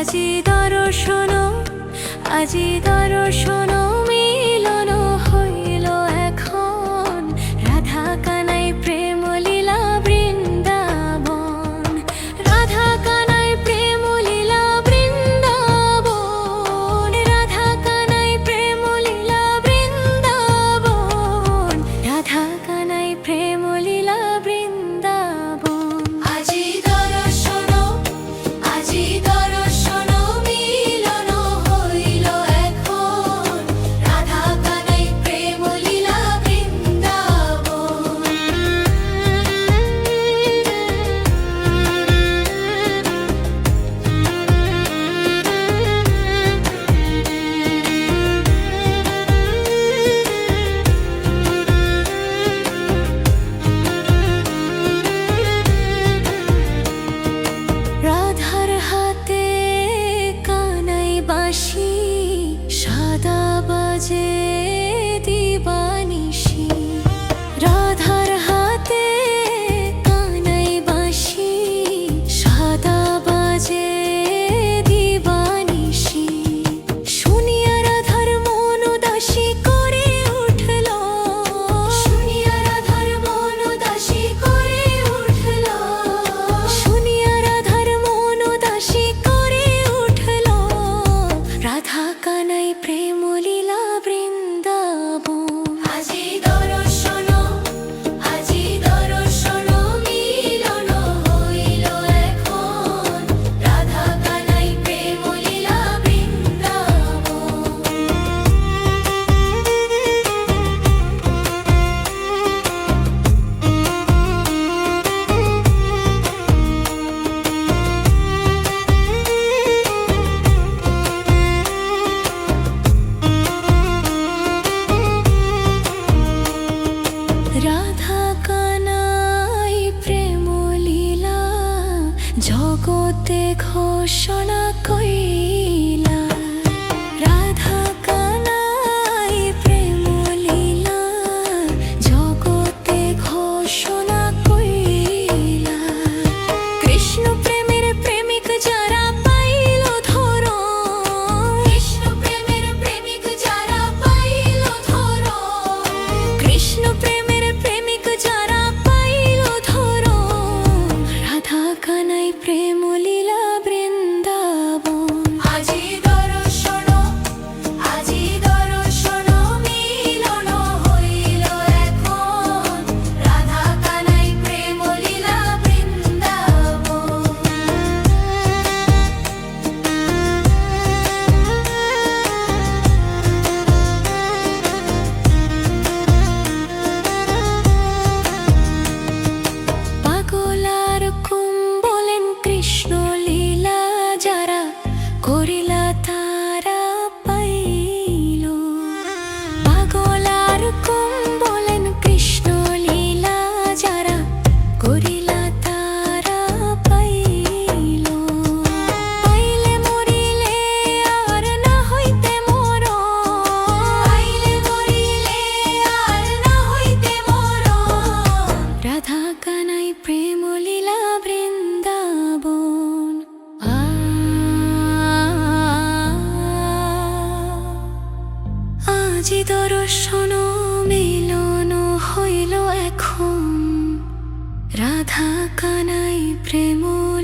আজি দর্শন আজি দর্শন e primo ঘোষণা শ্যামলীলা বৃন্দাবন। আজি দর্শন মিলন হইল এখন। রাধা কানাই প্রেমর